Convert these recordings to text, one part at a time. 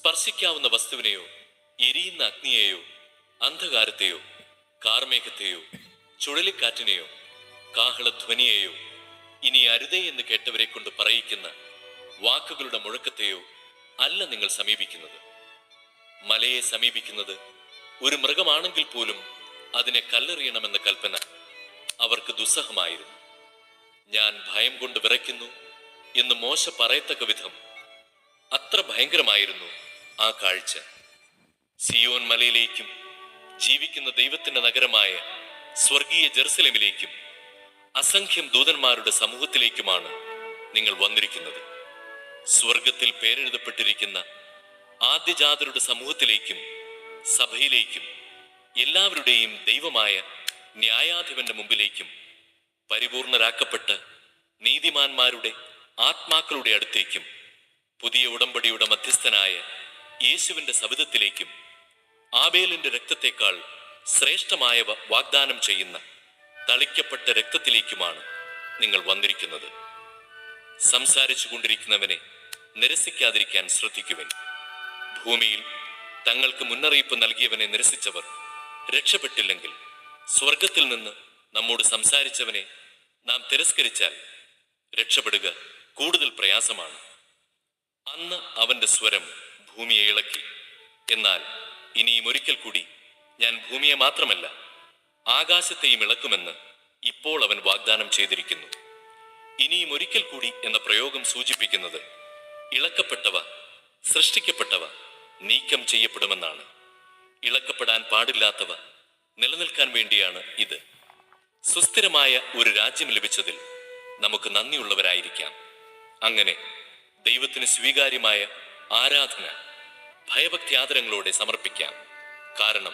സ്പർശിക്കാവുന്ന വസ്തുവിനെയോ എരിയുന്ന അഗ്നിയെയോ അന്ധകാരത്തെയോ കാർമേഘത്തെയോ ചുഴലിക്കാറ്റിനെയോ കാഹളധ്വനിയെയോ ഇനി അരുതേ എന്ന് കേട്ടവരെ കൊണ്ട് പറയിക്കുന്ന വാക്കുകളുടെ മുഴക്കത്തെയോ അല്ല നിങ്ങൾ സമീപിക്കുന്നത്. മലയെ സമീപിക്കുന്നത് ഒരു മൃഗമാണെങ്കിൽ പോലും അതിനെ കല്ലെറിയണമെന്ന കൽപ്പന അവർക്ക് ദുസ്സഹമായിരുന്നു. ഞാൻ ഭയം കൊണ്ട് വിറയ്ക്കുന്നു എന്ന് മോശ പറയത്തക്ക വിധം അത്ര ഭയങ്കരമായിരുന്നു ആ കാഴ്ച. സിയോൻ മലയിലേക്കും ജീവിക്കുന്ന ദൈവത്തിന്റെ നഗരമായ സ്വർഗീയ ജെറുസലേമിലേക്കും അസംഖ്യം ദൂതന്മാരുടെ സമൂഹത്തിലേക്കുമാണ് നിങ്ങൾ വന്നിരിക്കുന്നത്. സ്വർഗത്തിൽ പേരെഴുതപ്പെട്ടിരിക്കുന്ന ആദ്യജാതരുടെ സമൂഹത്തിലേക്കും സഭയിലേക്കും എല്ലാവരുടെയും ദൈവമായ ന്യായാധിപന്റെ മുമ്പിലേക്കും പരിപൂർണരാക്കപ്പെട്ട് നീതിമാന്മാരുടെ ആത്മാക്കളുടെ അടുത്തേക്കും പുതിയ ഉടമ്പടിയുടെ മധ്യസ്ഥനായ യേശുവിന്റെ സവിധത്തിലേക്കും ആബേലിന്റെ രക്തത്തെക്കാൾ ശ്രേഷ്ഠമായവ വാഗ്ദാനം ചെയ്യുന്ന തളിക്കപ്പെട്ട രക്തത്തിലേക്കുമാണ് നിങ്ങൾ വന്നിരിക്കുന്നത്. സംസാരിച്ചു കൊണ്ടിരിക്കുന്നവനെ നിരസിക്കാതിരിക്കാൻ ശ്രദ്ധിക്കുവൻ. ഭൂമിയിൽ തങ്ങൾക്ക് മുന്നറിയിപ്പ് നൽകിയവനെ നിരസിച്ചവർ രക്ഷപ്പെട്ടില്ലെങ്കിൽ സ്വർഗത്തിൽ നിന്ന് നമ്മോട് സംസാരിച്ചവനെ നാം തിരസ്കരിച്ചാൽ രക്ഷപ്പെടുക കൂടുതൽ പ്രയാസമാണ്. അന്ന് അവന്റെ സ്വരം ഭൂമിയെ ഇളക്കി. എന്നാൽ ഇനിയും ഒരിക്കൽ കൂടി ഞാൻ ഭൂമിയെ മാത്രമല്ല ആകാശത്തെയും ഇളക്കുമെന്ന് ഇപ്പോൾ അവൻ വാഗ്ദാനം ചെയ്തിരിക്കുന്നു. ഇനിയും ഒരിക്കൽ കൂടി എന്ന പ്രയോഗം സൂചിപ്പിക്കുന്നത് ഇളക്കപ്പെട്ടവ സൃഷ്ടിക്കപ്പെട്ടവ നീക്കം ചെയ്യപ്പെടുമെന്നാണ്. ഇളക്കപ്പെടാൻ പാടില്ലാത്തവ നിലനിൽക്കാൻ വേണ്ടിയാണ് ഇത്. സുസ്ഥിരമായ ഒരു രാജ്യം ലഭിച്ചതിൽ നമുക്ക് നന്ദിയുള്ളവരായിരിക്കാം. അങ്ങനെ ദൈവത്തിന് സ്വീകാര്യമായ ആരാധന ഭയഭക്തി ആദരങ്ങളോടെ സമർപ്പിക്കാം. കാരണം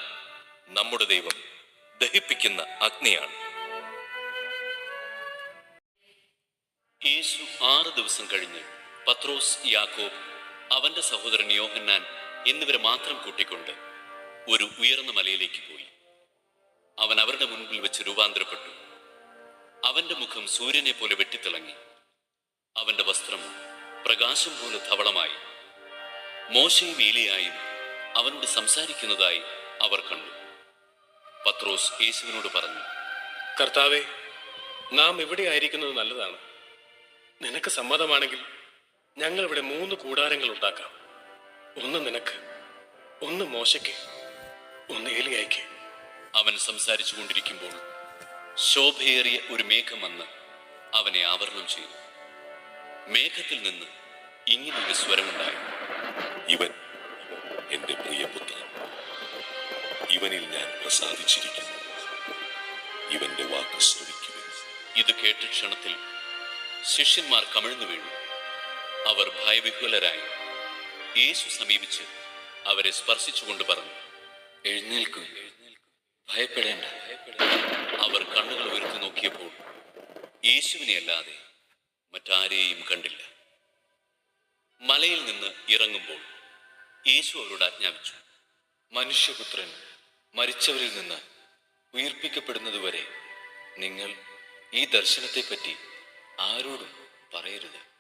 നമ്മുടെ ദൈവം ദഹിപ്പിക്കുന്ന അഗ്നിയാണ്. യേശു ആറ് ദിവസം കഴിഞ്ഞ് പത്രോസ് യാക്കോബ് അവന്റെ സഹോദരൻ യോഹന്നാൻ എന്നിവരെ മാത്രം കൂട്ടിക്കൊണ്ട് ഒരു ഉയർന്ന മലയിലേക്ക് പോയി. അവൻ അവരുടെ മുൻപിൽ വെച്ച് രൂപാന്തരപ്പെട്ടു. അവന്റെ മുഖം സൂര്യനെ പോലെ വെട്ടിത്തിളങ്ങി. അവന്റെ വസ്ത്രം പ്രകാശം പോലെ ധവളമായി. മോശയും ഏലിയായും അവനോട് സംസാരിക്കുന്നതായി അവർ കണ്ടു. പത്രോസ് യേശുവിനോട് പറഞ്ഞു കർത്താവെ നാം ഇവിടെ ആയിരിക്കുന്നത് നല്ലതാണ്? നിനക്ക് സമ്മതമാണെങ്കിൽ ഞങ്ങൾ ഇവിടെ മൂന്ന് കൂടാരങ്ങൾ ഉണ്ടാക്കാം. ഒന്ന് നിനക്ക് ഒന്ന് മോശയ്ക്ക് ഒന്ന് ഏലിയായിക്ക്. അവൻ സംസാരിച്ചു കൊണ്ടിരിക്കുമ്പോൾ ശോഭയേറിയ ഒരു മേഘം വന്ന് അവനെ ആവരണം ചെയ്തു. മേഘത്തിൽ നിന്ന് ഇങ്ങനൊരു സ്വരമുണ്ടായി. ഇവൻ എന്റെ പ്രിയപുത്രൻ ഇവനിൽ ഞാൻ പ്രസാദിച്ചിരിക്കുന്നു. ഇവന്റെ വാക്ക് ശ്രമിക്കുക ഇത് കേട്ട ക്ഷണത്തിൽ ശിഷ്യന്മാർ കമിഴ്ന്നു വീണു. അവർ ഭയവിഹ്വലരായി. യേശു സമീപിച്ച് അവരെ സ്പർശിച്ചുകൊണ്ട് പറഞ്ഞു എഴുന്നേൽക്കൂ. ഭയപ്പെടേണ്ട. അവർ കണ്ണുകൾ ഉയർത്തി നോക്കിയപ്പോൾ യേശുവിനെ അല്ലാതെ മറ്റാരെയും കണ്ടില്ല. മലയിൽ നിന്ന് ഇറങ്ങുമ്പോൾ യേശു അവരോട് ആജ്ഞാപിച്ചു. മനുഷ്യപുത്രൻ മരിച്ചവരിൽ നിന്ന് ഉയർപ്പിക്കപ്പെടുന്നതുവരെ നിങ്ങൾ ഈ ദർശനത്തെപ്പറ്റി ആരോടും പറയരുത്.